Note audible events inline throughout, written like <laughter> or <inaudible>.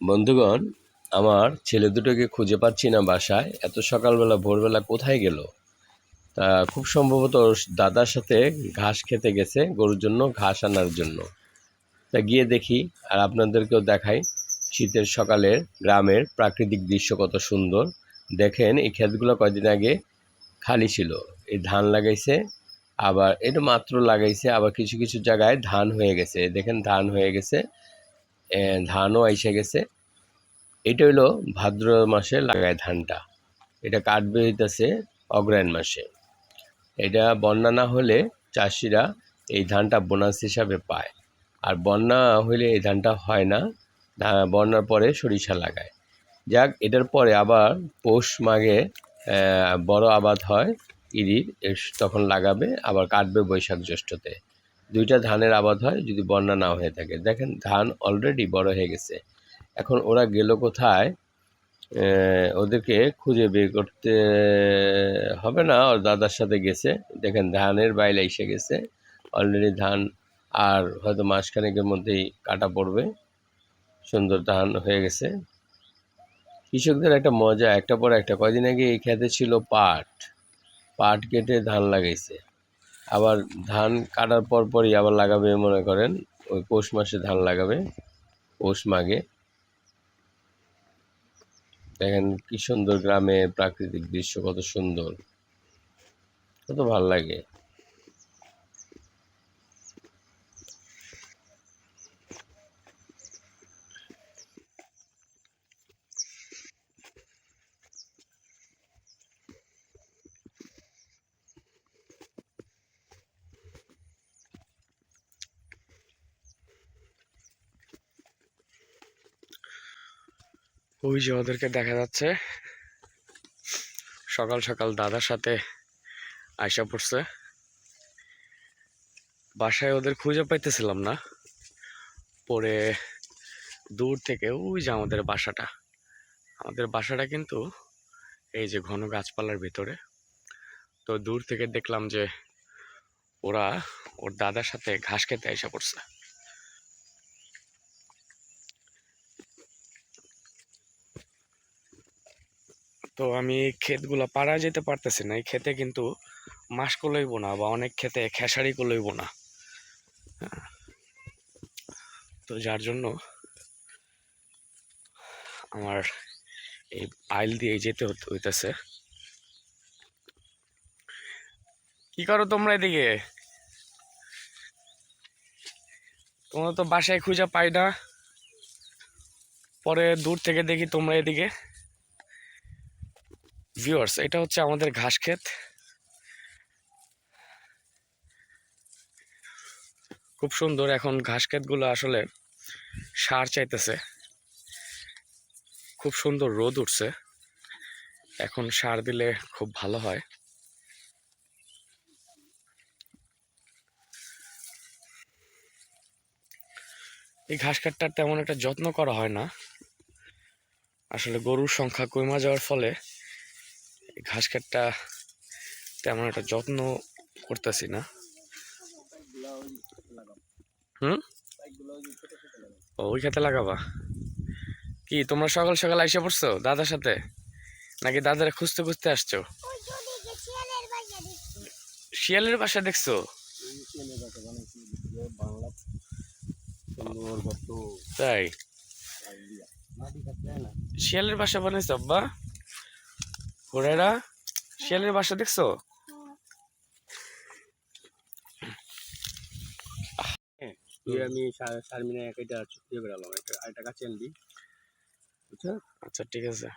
বন্ধুগণ, আমার ছেলে দুটোকে খুঁজে পাচ্ছি না বাসায়। এত সকালবেলা, ভোরবেলা কোথায় গেল? তা খুব সম্ভবত দাদার সাথে ঘাস খেতে গেছে, গরুর জন্য ঘাস আনার জন্য। তা গিয়ে দেখি, আর আপনাদেরকেও দেখাই, শীতের সকালের গ্রামের প্রাকৃতিক দৃশ্য কত সুন্দর। দেখেন, এই ক্ষেতগুলো কয়দিন আগে খালি ছিল। এই ধান লাগাইছে, আবার এটা মাত্র লাগাইছে, আবার কিছু কিছু জায়গায় ধান হয়ে গেছে। দেখেন, ধান হয়ে গেছে। ধানও আইসে গেছে। এটা হলো ভাদ্র মাসে লাগায় ধানটা। এটা কাটবে হইতেছে অগ্রায়ণ মাসে। এটা বন্যা না হলে চাষিরা এই ধানটা বোনাস হিসাবে পায়। আর বন্যা হইলে এই ধানটা হয় না। বন্যার পরে সরিষা লাগায়। যাক, এটার পরে আবার পৌষ মাঘে বড় আবাদ হয়। ইরির তখন লাগাবে, আবার কাটবে বৈশাখ জ্যৈষ্ঠতে। দুইটা ধানের আবাদ হয় যদি বন্যা না হয়ে থাকে। দেখেন, ধান অলরেডি বড় হয়ে গেছে। এখন ওরা গেল কোথায়? ওদেরকে খুঁজে বের করতে হবে না, ওর দাদার সাথে গেছে। দেখেন, ধানের বাইলে এসে গেছে। অলরেডি ধান আর হয়তো মাসখানেকের মধ্যেই কাটা পড়বে। সুন্দর ধান হয়ে গেছে। কৃষকদের একটা মজা, একটা পর একটা। কয়দিন আগে এই খেতে ছিল পাট। পাট কেটে ধান লাগাইছে। আবার ধান কাটার পর পরই আবার লাগাবে মনে করেন, ওই পৌষ মাসে ধান লাগাবে, পৌষ মাঘে। দেখেন কি সুন্দর গ্রামে প্রাকৃতিক দৃশ্য, কত সুন্দর, কত ভালো লাগে। ওই যে ওদেরকে দেখা যাচ্ছে। সকাল সকাল দাদার সাথে আয়সা পড়ছে। বাসায় ওদের খুঁজে পাইতেছিলাম না। পরে দূর থেকে ওই যে আমাদের বাসাটা। আমাদের বাসাটা কিন্তু এই যে ঘন গাছপালার ভিতরে। তো দূর থেকে দেখলাম যে ওরা ওর দাদার সাথে ঘাস খেতে আইসা পড়ছে। তো আমি ক্ষেতগুলো পাড়া যেতে পারতেছি না, এই ক্ষেতে কিন্তু মাস কলইব না বা অনেক ক্ষেতে খেসারি কলইব না। হ্যাঁ। তো যার জন্য আমার এই আইল দিয়ে যেতে হইতেছে। কি করো তোমরা এদিকে? তোমরা তো বাসায় খুঁজে পাই না। পরে দূর থেকে দেখি তোমরা এদিকে। ভিউয়ার্স এটা হচ্ছে আমাদের ঘাস ক্ষেত। খুব সুন্দর এখন ঘাস ক্ষেতগুলো আসলে সার চাইতেছে। খুব সুন্দর রোদ উঠছে। এখন সার দিলে খুব ভালো হয়। এই ঘাস কাটটার তেমন একটা যত্ন করা হয় না। আসলে গরুর সংখ্যা কমে যাওয়ার ফলে ঘাস কাটটা তেমন একটা যত্ন করতেছি না। হুম? ওই খেতে লাগাবা। কি, তোমরা সকাল সকাল আইসা পড়ছো দাদার সাথে? নাকি দাদারে খুঁজতে খুঁজতে আসছো? শিয়ালের বাসা দেখছ? তাই? শিয়ালের বাসা বানাইছো আব্বা? ঘোড়ারা শিয়ালের বাসা দেখছ? আমি শারমিনা এক এটা চুক্তি বেড়ালাম একটা আরেকটা কাছে আনবি। বুঝছ? আচ্ছা ঠিক আছে।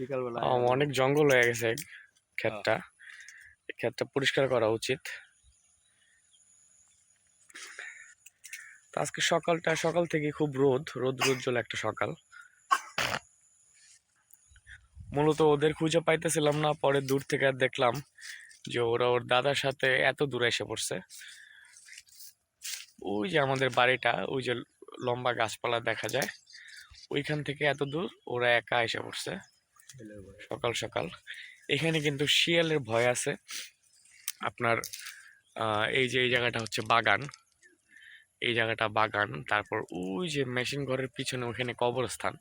বিকালবেলা অনেক জঙ্গল হয়ে গেছে ক্ষেতটা। এই ক্ষেতটা পরিষ্কার করা উচিত। তো আজকে সকালটা সকাল থেকে খুব রোদ রোদ রোজ্জ্বল একটা সকাল। মূলত ওদের খুঁজে পাইতেছিলাম না, পরে দূর থেকে দেখলাম যে ওরা ওর দাদার সাথে এত দূরে এসে পড়ছে। ওই যে আমাদের বাড়িটা, ওই যে লম্বা গাছপালা দেখা যায়, ওইখান থেকে এত দূর ওরা একা এসে পড়ছে। সকাল সকাল। এখানে কিন্তু শিয়ালের ভয় আছে। আপনার এই যে, এই জায়গাটা হচ্ছে বাগান। এই জায়গাটা বাগান, তারপর ওই যে মেশিন ঘরের পিছনে ওখানে কবরস্থান।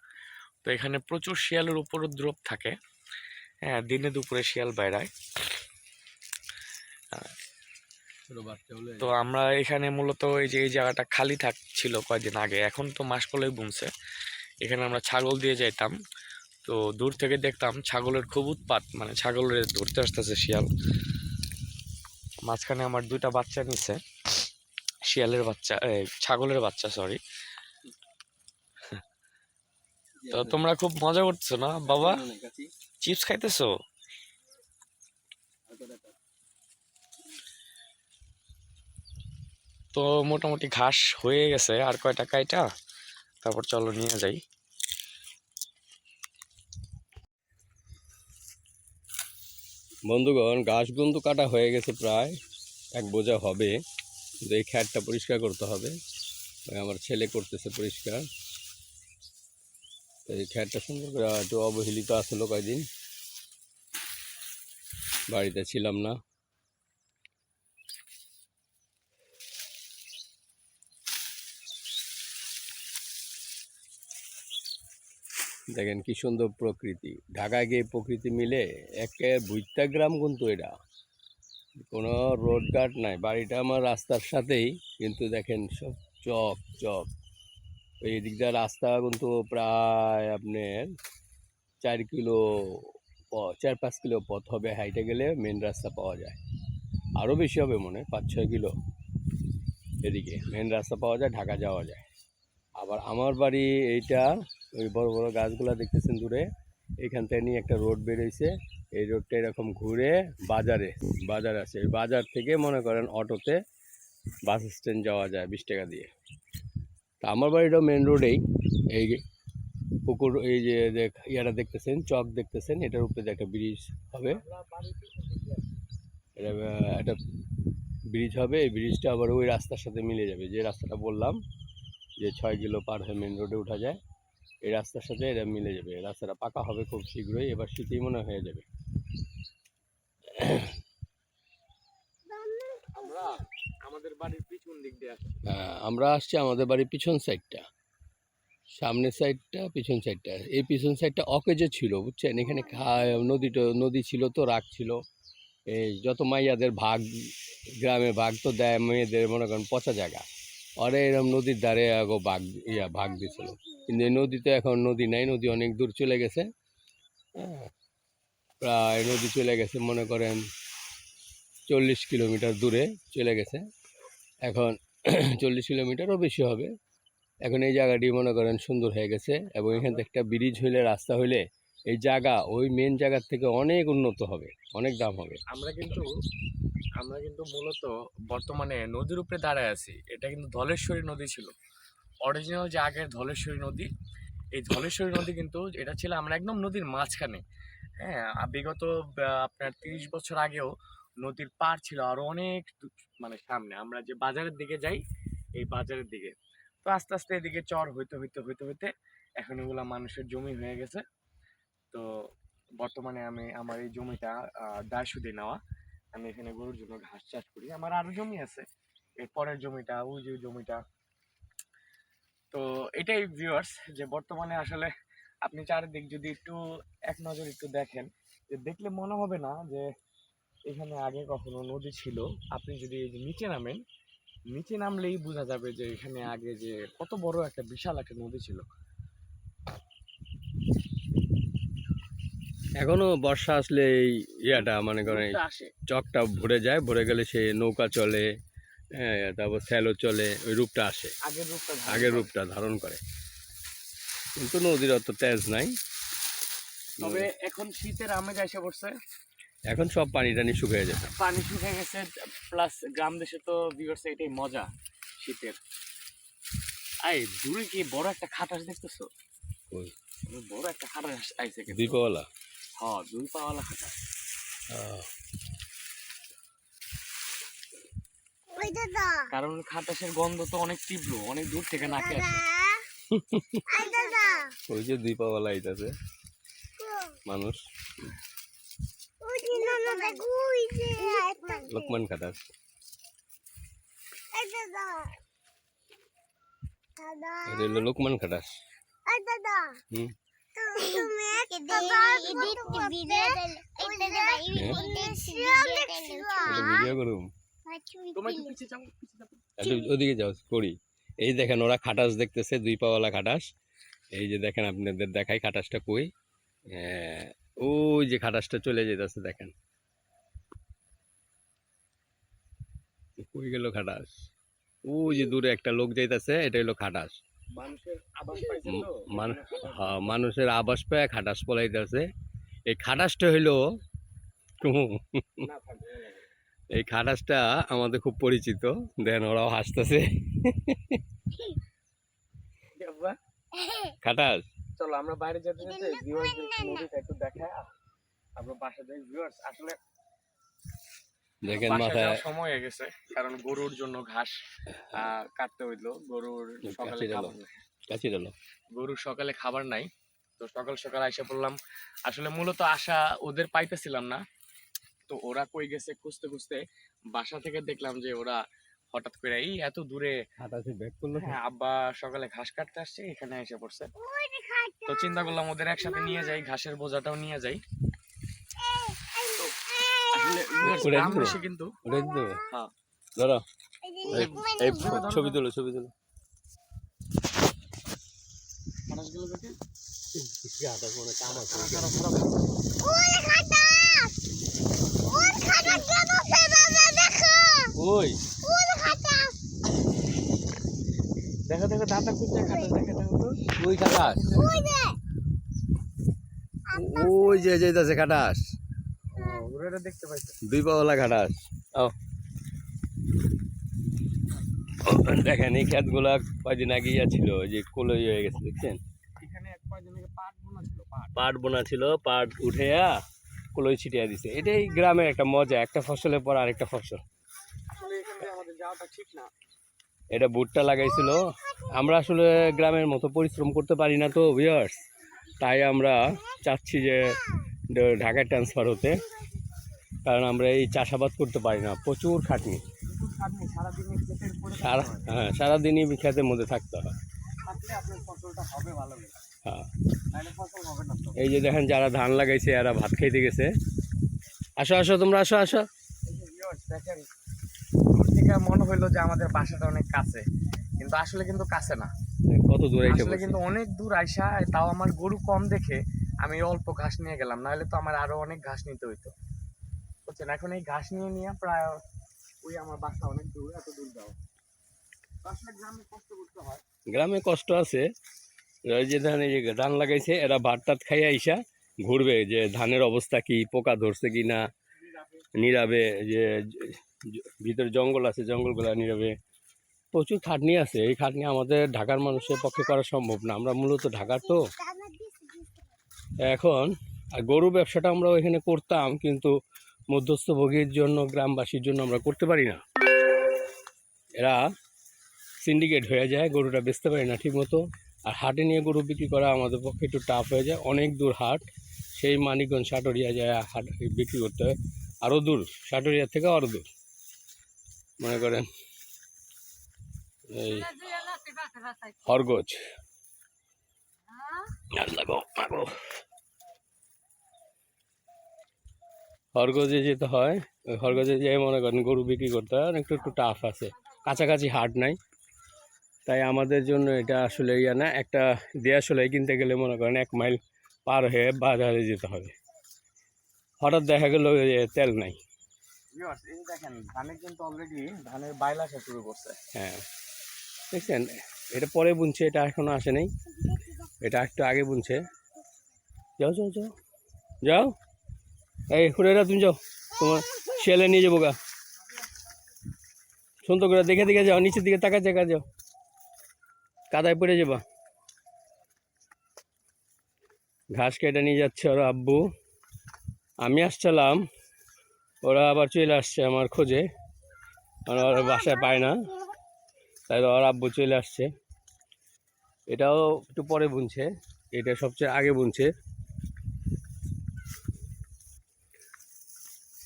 তো এখানে প্রচুর শিয়ালের উপদ্রব থাকে। হ্যাঁ দিনে দুপুরে শিয়াল বেড়ায়। তো আমরা এখানে মূলত এই যে, এই জায়গাটা খালি থাকছিল কয়েকদিন আগে। এখন তো মাস পলেই বুনছে। এখানে আমরা ছাগল দিয়ে যাইতাম। তো দূর থেকে দেখতাম ছাগলের খুব উৎপাত মানে ছাগলের ধরতে আসতেছে শিয়াল। মাঝখানে আমার দুইটা বাচ্চা নিছে। শিয়ালের বাচ্চা ছাগলের বাচ্চা সরি তো তোমরা খুব মজা করছ না বাবা? চিপস খাইতেছো? তো মোটামুটি ঘাস হয়ে গেছে আর কয়টা কাইটা? তারপর চলো নিয়ে যাই। বন্ধুগণ ঘাস কিন্তু কাটা হয়ে গেছে প্রায়। এক বোঝা হবে কিন্তু এই খ্যাটটা পরিষ্কার করতে হবে। আমার ছেলে করতেছে পরিষ্কার। এই খ্যাটটা সুন্দর করে একটু অবহেলিত আসলো কয়দিন বাড়িতে ছিলাম না। দেখেন কি সুন্দর প্রকৃতি। ঢাকায় গিয়ে প্রকৃতি মিলে একে বুইত্তা গ্রাম কিন্তু এটা। কোনো রোড ঘাট নাই। বাড়িটা আমার রাস্তার সাথেই, কিন্তু দেখেন সব চক চক দিক দিয়ে রাস্তা কিন্তু প্রায় আপনার চার কিলো চার পাঁচ কিলো পথ হবে হাইটে গেলে মেন রাস্তা পাওয়া যায়। আরও বেশি হবে মনে পাঁচ ছয় কিলো এদিকে মেন রাস্তা পাওয়া যায়, ঢাকা যাওয়া যায়। আবার আমার বাড়ি এইটা, ওই বড় বড় গাছগুলো দেখতেছেন দূরে, এখান থেকে নিয়ে একটা রোড বেরোইছে। এই রোডটা এরকম ঘুরে বাজারে, বাজার আছে। বাজার থেকে মনে করেন অটোতে বাস স্ট্যান্ড যাওয়া যায় বিশ টাকা দিয়ে। তা আমার বাড়িটাও মেন রোডেই এই পুকুর, এই যে দেখ, ইয়াটা দেখতেছেন, চক দেখতেছেন, এটার উপরে একটা ব্রিজ হবে। এটা, একটা ব্রিজ হবে। এই ব্রিজটা আবার ওই রাস্তার সাথে মিলে যাবে। যে রাস্তাটা বললাম, যে ছয় কিলো পার হয়ে মেন রোডে উঠা যায়, এই রাস্তার সাথে এটা মিলে যাবে। রাস্তাটা পাকা হবে খুব শীঘ্রই, এবার শীতেই মনে হয়ে যাবে। আমাদের বাড়ির পিছন দিক দিয়ে আহ, আমরা আসছি আমাদের বাড়ির পিছন সাইডটা সামনের সাইডটা পিছন সাইডটা এই পিছন সাইডটা অকেজে ছিল বুঝছেন? এখানে নদীটা নদী ছিল তো রাগ ছিল। এই যত মাইয়াদের ভাগ গ্রামে ভাগ তো দেয় মেয়েদের মনে করেন পচা জায়গা। অরে এরকম নদীর ধারে আগো ভাগ ইয়া ভাগ দিছিল। কিন্তু এই নদীতে এখন নদী নাই নদী অনেক দূর চলে গেছে। হ্যাঁ প্রায় নদী চলে গেছে মনে করেন চল্লিশ কিলোমিটার দূরে চলে গেছে। এখন <clears throat> চল্লিশ কিলোমিটারও বেশি হবে। এখন এই জায়গাটি মনে করেন সুন্দর হয়ে গেছে এবং এখান থেকে একটা ব্রিজ হইলে, রাস্তা হইলে এই জায়গা, ওই মেন জায়গার থেকে অনেক উন্নত হবে, অনেক দাম হবে। আমরা কিন্তু আমরা কিন্তু মূলত বর্তমানে নদীর উপরে দাঁড়ায় আছি। এটা কিন্তু ধলেশ্বরী নদী ছিল। অরিজিনাল যে আগের ধলেশ্বরী নদী, এই ধলেশ্বরী নদী কিন্তু এটা ছিল আমরা একদম নদীর মাঝখানে। হ্যাঁ বিগত আপনার তিরিশ বছর আগেও নদীর পার ছিল আরও অনেক মানে সামনে। আমরা যে বাজারের দিকে যাই, এই বাজারের দিকে। তো আস্তে আস্তে এদিকে চর হইতে হইতে হইতে হইতে এখন এগুলা মানুষের জমি হয়ে গেছে। তো বর্তমানে আমি, আমার এই জমিটা দায় সুদে নেওয়া। আমি এখানে গরুর জন্য ঘাস চাষ করি। আমার আরও জমি আছে। এর পরের জমিটা, ওই যে জমিটা। তো এটাই ভিউয়ার্স যে বর্তমানে আসলে আপনি চারিদিক যদি একটু, এক নজর একটু দেখেন, যে দেখলে মনে হবে না যে এখানে আগে কখনো নদী ছিল। আপনি যদি নিচে নামেন নিচে নামলেই বোঝা যাবে যে এখানে আগে যে কত বড় একটা বিশাল একটা নদী ছিল। এখনও বর্ষা আসলে এই ইয়াটা মনে করেন চকটা ভরে যায় ভরে গেলে সে নৌকা চলে তারপর স্যালো চলে ওই রূপটা আসে। আগের রূপটা আগের রূপটা ধারণ করে। কিন্তু নদীর অত তেজ নাই। তবে এখন শীতের আমেজ এসে পড়ছে। এখন সব পানি টানি শুকিয়ে যেত পানি শুকে গেছে প্লাস গ্রাম দেশে তো ভিউয়ার্স এটাই মজা শীতের। আই দূরে কি বড় একটা খাটাস দেখতেছো? কই? বড় একটা খাটাস আইছে কিন্তু। দীপওয়ালা? হ্যাঁ দুই পাওয়ালা খাটাস কারণ খাটাসের গন্ধ তো অনেক তীব্র অনেক দূর থেকে নাকে আসে। আই দাদা ওই যে দীপাওয়ালা আইতাছে। মানুষ ওই যে নানা দেখো ওই যে একটা লোকমান এটা হলো লোকমান হুম। তোমার কি পিছিয়ে যাও পিছিয়ে যাও। একটু ওদিকে যাও করি। এই দেখেন ওরা খাটাস দেখতেছে দুই পাওয়ালা খাটাস। এই যে দেখেন আপনাদের দেখাই খাটাসটা কই। হ্যাঁ, ওই যে খাটাসটা চলে যেতেছে দেখেন। কই গেল খাটাস? ওই যে দূরে একটা লোক যাইতেছে এটা হলো খাটাস। মানুষের আবাস মান- হ্যাঁ, মানুষের আবাস পায় খাটাস পলাইতেছে। এই খাটাসটা হইল এই খাটাসটা আমাদের খুব পরিচিত দেন ওরাও হাসতেছে। খাটাস? চলো আমরা বাইরে যেতে যেতে ভিউয়ার্সদের নদীটা একটু দেখায় আমরা বাসা যাই। ভিউয়ার্স আসলে দেখেন মাথায় সময় হয়ে গেছে কারণ গরুর জন্য ঘাস কাটতে হইল। গরুর সকালে খাবার নাই। কাছে গেল। গরুর সকালে খাবার নাই তো সকাল সকাল আইসা পড়লাম। আসলে মূলত আশা ওদের পাইতেছিলাম না তো ওরা কই গেছে খুঁজতে খুঁজতে বাসা থেকে দেখলাম যে ওরা হঠাৎ করে এই এত দূরে হ্যাঁ আব্বা সকালে ঘাস কাটতে আসছে এখানে এসে পড়ছে। তো চিন্তা করলাম ওদের একসাথে নিয়ে যাই ঘাসের বোঝাটাও নিয়ে যাই। কিন্তু? হ্যাঁ। ধরো ছবি তুলো ছবি তুলো। ঘাসগুলো দেখে কাম আছে খারাপ খারাপ ওরে খাটা ওর খাটা কেন সেভাবে দেখো ওই ওর খাটা দেখো দেখো দাদা খুঁজছে খাটা দেখে দেখো তো ওই খাটাস। ওই যে। ওই যে যাইতাছে খাটাস। ওরা এটা দেখতে পাইছে। দুই পাওয়ালা খাটাস। ও দেখেন এই ক্ষেতগুলা কয়দিন আগে ছিল ওই যে কলই হয়ে গেছে দেখছেন? পাট বোনা ছিল পাট। পাট বোনা ছিল পাট উঠেয়া কলই ছিটিয়ে দিছে। এটাই গ্রামের একটা মজা একটা ফসলের পর আরেকটা ফসল। আসলে এখান দিয়ে আমাদের যাওয়াটা ঠিক না। এটা ভুট্টা লাগাইছিল। আমরা আসলে গ্রামের মতো পরিশ্রম করতে পারি না তো ভিউয়ার্স তাই আমরা চাচ্ছি যে ঢাকায় ট্রান্সফার হতে। কারণ আমরা এই চাষাবাদ করতে পারি না। প্রচুর খাটনি। সারা হ্যাঁ সারাদিনই খেতের মধ্যে থাকতে হয়। হ্যাঁ। এই যে দেখেন, যারা ধান লাগাইছে, এরা ভাত খাইতে গেছে। আসো আসো, তোমরা আসো আসো। দেখেন থেকে মনে হইল যে আমাদের বাসাটা অনেক কাছে। কিন্তু আসলে কিন্তু কাছে না। কত দূরে আসলে কিন্তু অনেক দূর আইসা তাও আমার গরু কম দেখে আমি অল্প ঘাস নিয়ে গেলাম। নাহলে তো আমার আরও অনেক ঘাস নিতে হইতো। বুঝছেন? এখন এই ঘাস নিয়ে নিয়ে প্রায় ওই আমার বাসা অনেক দূর এত দূর যাও। আসলে গ্রামে কষ্ট করতে হয়। গ্রামে কষ্ট আছে। যে ধান এই যে ধান লাগাইছে এরা ভাত টাত খাইয়া আইসা ঘুরবে যে ধানের অবস্থা কি পোকা ধরছে কি না নিরাবে যে ভিতরে জঙ্গল আছে, জঙ্গলগুলা নিরাবে। প্রচুর খাটনি আছে। এই খাটনি আমাদের ঢাকার মানুষের পক্ষে করা সম্ভব না। আমরা মূলত ঢাকার তো। এখন, আর গরু ব্যবসাটা আমরা এখানে করতাম, কিন্তু মধ্যস্থভোগীর জন্য, গ্রামবাসীর জন্য আমরা করতে পারি না। এরা সিন্ডিকেট হয়ে যায়, গরুটা বেচতে পারি না ঠিকমতো। আর হাটে নিয়ে গরু বিক্রি করা আমাদের পক্ষে একটু টাফ হয়ে যায়। অনেক দূর হাট, সেই মানিকগঞ্জ সাটরিয়া যায়, হাট বিক্রি করতে হয়। আরও দূর, সাটরিয়া থেকে আরও দূর। মনে করেন, এই হরগজ খরগোজে। যেতে হয়, ওই হরগজে যেয়ে মনে করেন গরু বিক্রি করতে হয় একটু একটু টাফ আছে। কাছাকাছি হাট নাই। তাই আমাদের জন্য এটা আসলে ইয়া না, একটা দেয়াশলাই কিনতে গেলে মনে করেন এক মাইল পার হয়ে বাজারে যেতে হবে। হঠাৎ দেখা গেল তেল নাই। হ্যাঁ। দেখছেন, এটা পরে বুনছে, এটা এখনও আসে নাই। এটা একটু আগে বুনছে। যাও যাও যাও। যাও। এই হুড়েরা তুমি যাও। তোমার শেলে নিয়ে যাব গা। সুন্দর করে দেখে দেখে যাও, নিচের দিকে তাকা জায়গা যাও। কাদায় পড়ে যাবা। ঘাস কেটে নিয়ে যাচ্ছে ওরা আব্বু। আমি আসছিলাম। ওরা আবার চলে আসছে আমার খোঁজে। মানে ওরা বাসায় পায় না। তাই ওর আব্বু চলে আসছে। এটাও একটু পরে বুনছে। এটা সবচেয়ে আগে বুনছে।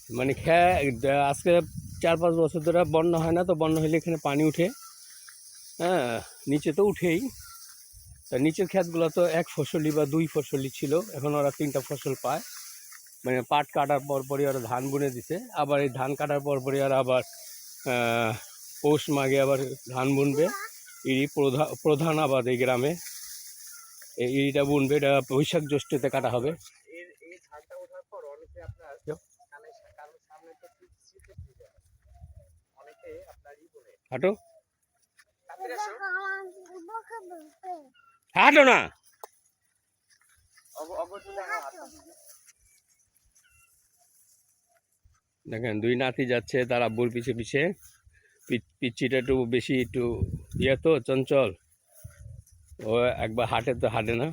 মানে খে আজকে চার পাঁচ বছর ধরে বন্যা হয় না তো বন্যা হলে এখানে পানি উঠে। হ্যাঁ নিচে তো উঠেই। তা নিচের ক্ষেতগুলো তো এক ফসলি বা দুই ফসলি ছিল। এখন ওরা তিনটা ফসল পায়। মানে পাট কাটার পর পরই ওরা ধান বুনে দিছে। আবার এই ধান কাটার পর পরই ওরা আবার পৌষ মাঘে আবার ধান বুনবে। ইরি প্রধান প্রধান আবাদ এই গ্রামে। এই ইরিটা বুনবে, এটা বৈশাখ জ্যৈষ্ঠতে কাটা হবে। এর এই ধানটা দেখেন দুই নাতি যাচ্ছে, তার আব্বুর পিছে পিছে। পি- পিচ্চিটা একটু বেশি একটু ইয়ে তো, চঞ্চল। ও একবার হাটে তো হাঁটে না।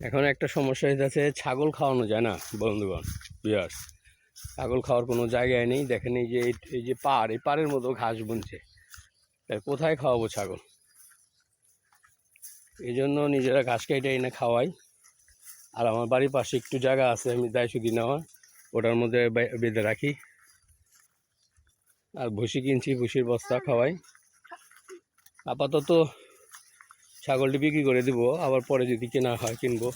এখন একটা সমস্যা হয়ে যাচ্ছে ছাগল খাওয়ানো যায় না, বন্ধুগণ বিয়ার্স ছাগল খাওয়ার কোনো জায়গায় নেই, দেখেন এই যে এই যে পাড়, এই পাড়ের মতো ঘাস বুনছে। তা কোথায় খাওয়াবো ছাগল? এই জন্য নিজেরা ঘাস কেটে এনে খাওয়াই। আর আমার বাড়ির পাশে একটু জায়গা আছে, আমি দায় শুধু নেওয়া, ওটার মধ্যে বেঁধে রাখি। আর ভুসি কিনছি, ভুসির বস্তা খাওয়াই। আপাতত ছাগলটি বিক্রি করে দিব, আবার পরে যদি কেনা হয় কিনবো।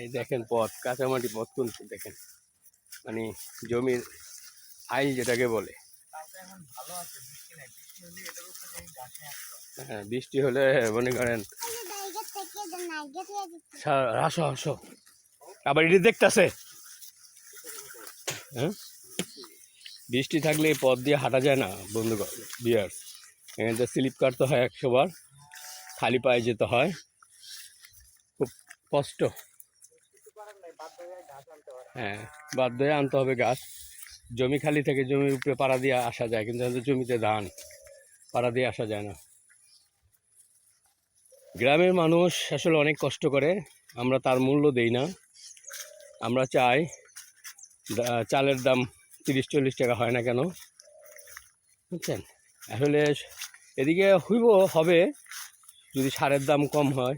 এই দেখেন পথ, কাঁচামাটি পথ কোনটি দেখেন। মানে জমির আই যেটাকে বলে। হ্যাঁ বৃষ্টি হলে মনে করেন আসো আসো আবার এটি দেখতেছে। হ্যাঁ? বৃষ্টি থাকলে এই পথ দিয়ে হাঁটা যায় না বন্ধু বিয়ার এখানে স্লিপ কাটতে হয় একশোবার খালি পায়ে যেতে হয়। খুব কষ্ট। হ্যাঁ বাধ্য হয়ে আনতে হবে গাছ। জমি খালি থেকে জমির উপরে পাড়া দিয়ে আসা যায়, কিন্তু জমিতে ধান, পাড়া দিয়ে আসা যায় না। গ্রামের মানুষ আসলে অনেক কষ্ট করে, আমরা তার মূল্য দেই না। আমরা চাই চালের দাম তিরিশ চল্লিশ টাকা হয় না কেন? বুঝছেন? আসলে এদিকে হইব, হবে। যদি সারের দাম কম হয়,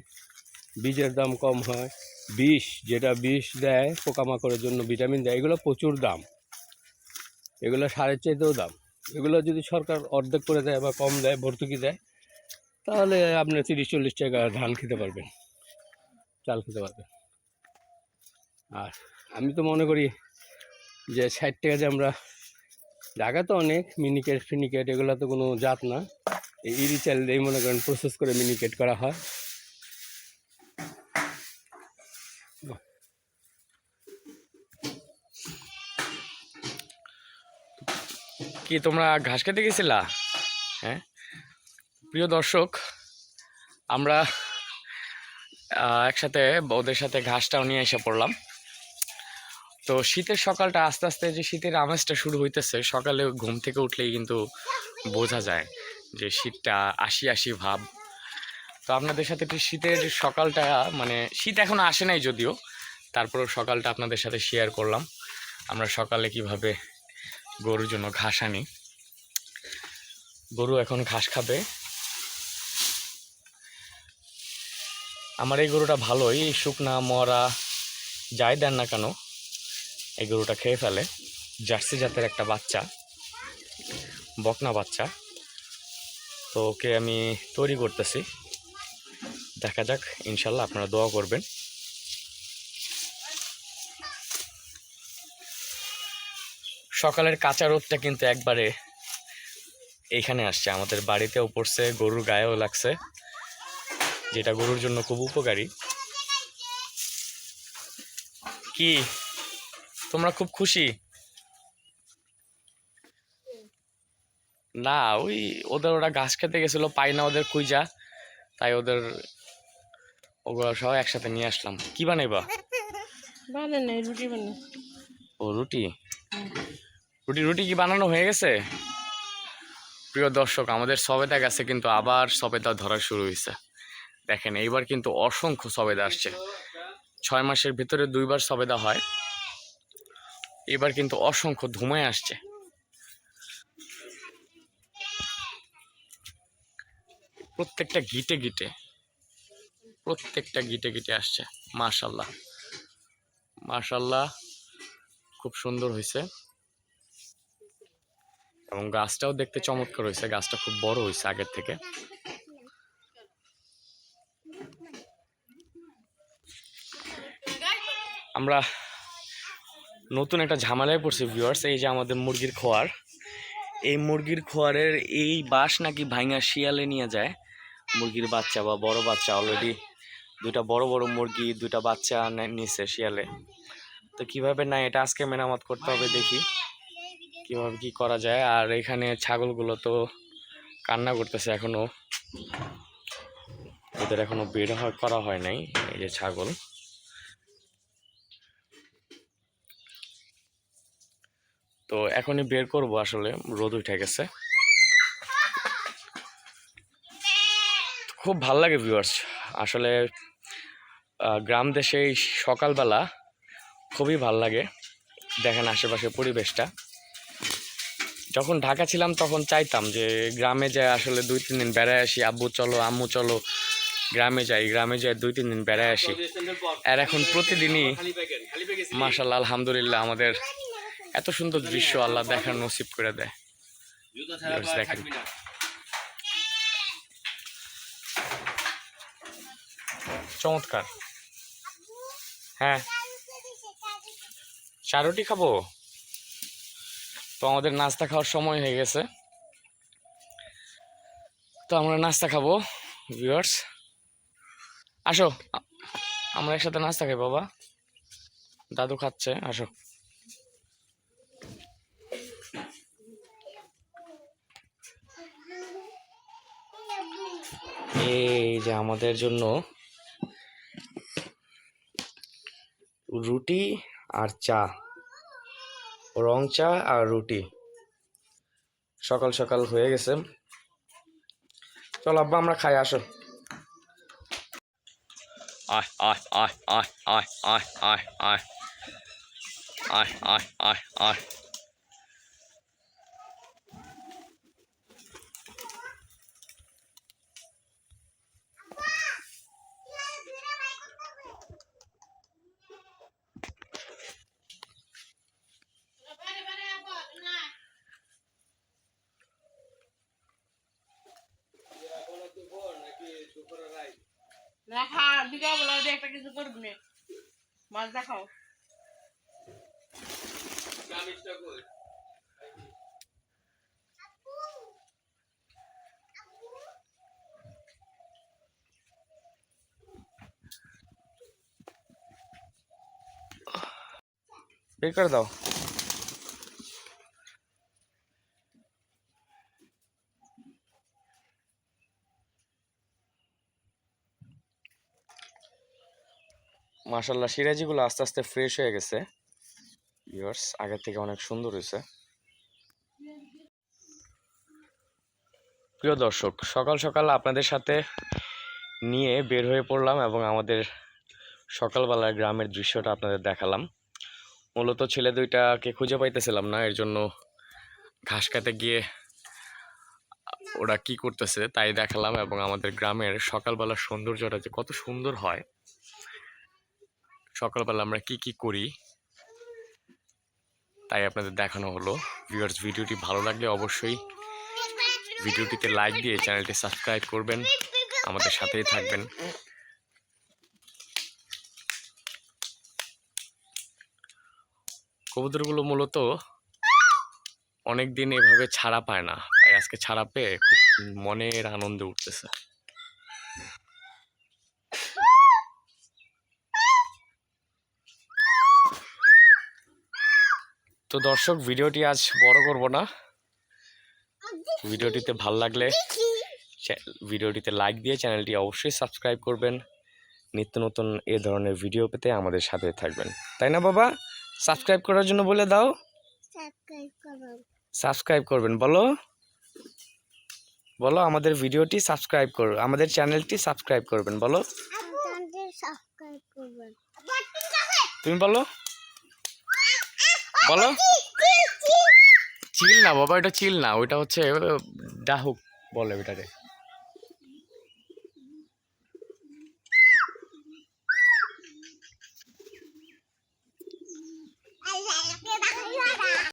বীজের দাম কম হয় বিষ, যেটা বিষ দেয়, পোকামাকড়ের জন্য ভিটামিন দেয়, এগুলো প্রচুর দাম। এগুলো সারের চাইতেও দাম। এগুলো যদি সরকার অর্ধেক করে দেয় বা কম দেয়, ভর্তুকি দেয়, তাহলে আপনি তিরিশ, চল্লিশ টাকা ধান খেতে পারবেন। চাল খেতে পারবেন। আর আমি তো মনে করি যে ষাট টাকা যে আমরা, ঢাকা তো অনেক মিনিকেট, ফিনিকেট, এগুলো তো কোনো জাত না। এই ইরি চাল দিয়েই মনে করেন প্রসেস করে মিনিকেট করা হয়। কি তোমরা ঘাস খেতে গেছিলা? হ্যাঁ? প্রিয় দর্শক, আমরা একসাথে ওদের সাথে ঘাসটাও নিয়ে এসে পড়লাম। তো শীতের সকালটা আস্তে আস্তে যে শীতের আমেজটা শুরু হইতেছে, সকালে ঘুম থেকে উঠলেই কিন্তু বোঝা যায় যে শীতটা আশি আশি ভাব। তো আপনাদের সাথে একটু শীতের সকালটা মানে শীত এখনও আসে নাই যদিও, তারপরেও সকালটা আপনাদের সাথে শেয়ার করলাম। আমরা সকালে কীভাবে গরুর জন্য ঘাস আনি। গরু এখন ঘাস খাবে। আমার এই গরুটা ভালোই, শুকনা, মরা, যাই দেন না কেন, এই গরুটা খেয়ে ফেলে। জার্সি জাতের একটা বাচ্চা, বকনা বাচ্চা। তো ওকে আমি তৈরি করতেছি। দেখা যাক, ইনশাল্লাহ আপনারা দোয়া করবেন। সকালের কাঁচা রোদটা কিন্তু একবারে এইখানে আসছে। আমাদের বাড়িতেও পড়ছে গরুর গায়েও লাগছে যেটা গরুর জন্য খুব উপকারী। কি? তোমরা খুব খুশি? না ওই ওদের ওরা ঘাস খেতে গেছিল পাই না ওদের কুইজা তাই ওদের ওগুলো সব একসাথে নিয়ে আসলাম। কি বানাইবা? বানান নাই রুটি বানান ও রুটি? রুটি রুটি কি বানানো হয়ে গেছে? প্রিয় দর্শক, আমাদের সবেদা গেছে, কিন্তু আবার সবেদা ধরা শুরু হয়েছে দেখেন, এইবার কিন্তু অসংখ্য সবেদা আসছে। ছয় মাসের ভিতরে দুইবার সবেদা হয়। এবার কিন্তু অসংখ্য ধুমায় আসছে। প্রত্যেকটা গিটে গিটে, প্রত্যেকটা গিটে গিটে আসছে। মাশাল্লাহ। মাশাল্লাহ, খুব সুন্দর হয়েছে এবং গাছটাও দেখতে চমৎকার হয়েছে, গাছটা খুব বড় হয়েছে আগের থেকে। আমরা নতুন একটা ঝামেলায় পড়ছি ভিউয়ার্স এই যে আমাদের মুরগির খোয়ার। এই মুরগির খোয়ারের এই বাঁশ নাকি ভাঙা শিয়ালে নিয়ে যায়। মুরগির বাচ্চা বা বড় বাচ্চা অলরেডি দুইটা বড় বড় মুরগি, দুইটা বাচ্চা নিছে শিয়ালে। তো কীভাবে না এটা আজকে মেরামত করতে হবে দেখি। কীভাবে কি করা যায়? আর এখানে ছাগলগুলো তো কান্না করতেছে এখনও। ওদের এখনও বের হয় করা হয় নাই, এই যে ছাগল। তো এখনই বের করব আসলে, রোদ উঠে গেছে। খুব ভালো লাগে ভিউয়ার্স আসলে গ্রাম দেশে সকালবেলা খুবই ভালো লাগে। দেখেন আশেপাশের পরিবেশটা। যখন ঢাকা ছিলাম তখন চাইতাম যে গ্রামে যায় আসলে দুই, তিন দিন বেড়ায় আসি, আব্বু চলো, আম্মু চলো, গ্রামে যাই গ্রামে যাই, দুই, তিন দিন বেড়ায় আসি। আর এখন প্রতিদিনই মাশাল্লাহ আলহামদুলিল্লাহ, আমাদের এত সুন্দর দৃশ্য আল্লাহ দেখার নসিব করে দেয়। দেখেন। চমৎকার। হ্যাঁ। চা রুটি খাব? তো আমাদের নাস্তা খাওয়ার সময় হয়ে গেছে। তো আমরা নাস্তা খাব ভিউয়ার্স আসো, আমরা একসাথে নাস্তা খাই, বাবা। দাদু খাচ্ছে, আসো। এই যে আমাদের জন্য রুটি আর চা। রং চা আর রুটি সকাল সকাল হয়ে গেছে চল আব্বা আমরা খাই আসো আয় আয় আয় আয় আয় আয় আয় আয় আয় আয় আয় বিকাল বেলা একটা কিছু করবি না। মাছ দেখাও। বের করে দাও। মাশাল্লাহ সিরাজিগুলো আস্তে আস্তে ফ্রেশ হয়ে গেছে। ইয়ার্স আগের থেকে অনেক সুন্দর হয়েছে। প্রিয় দর্শক, সকাল সকাল আপনাদের সাথে নিয়ে বের হয়ে পড়লাম এবং আমাদের সকালবেলার গ্রামের দৃশ্যটা আপনাদের দেখালাম। মূলত ছেলে দুইটাকে খুঁজে পাইতেছিলাম না, এর জন্য ঘাস কাটে গিয়ে ওরা কি করতেছে তাই দেখালাম এবং আমাদের গ্রামের সকালবেলার সৌন্দর্যটা যে কত সুন্দর হয়। সকালবেলা আমরা কি কি করি, তাই আপনাদের দেখানো হলো। ভিউয়ার্স ভিডিওটি ভালো লাগলে অবশ্যই ভিডিওটিতে লাইক দিয়ে চ্যানেলটি সাবস্ক্রাইব করবেন, আমাদের সাথেই থাকবেন। কবুতরগুলো মূলত অনেক দিন এভাবে ছাড়া পায় না, তাই আজকে ছাড়া পেয়ে খুব মনের আনন্দে উঠতেছে। তো দর্শক ভিডিওটি আজ বড় করব না। ভিডিওটিতে ভালো লাগলে ভিডিওটিতে লাইক দিয়ে চ্যানেলটি অবশ্যই সাবস্ক্রাইব করবেন। নিত্য নতুন এ ধরনের ভিডিও পেতে আমাদের সাথে থাকবেন। তাই না বাবা? সাবস্ক্রাইব করার জন্য বলে দাও। সাবস্ক্রাইব করবেন বলো। বলো আমাদের ভিডিওটি সাবস্ক্রাইব করো আমাদের চ্যানেলটি সাবস্ক্রাইব করবেন বলো। তুমি বলো। বলো। চিল না বাবা এটা চিল না ওইটা হচ্ছে ডাহুক বলে ওইটাকে।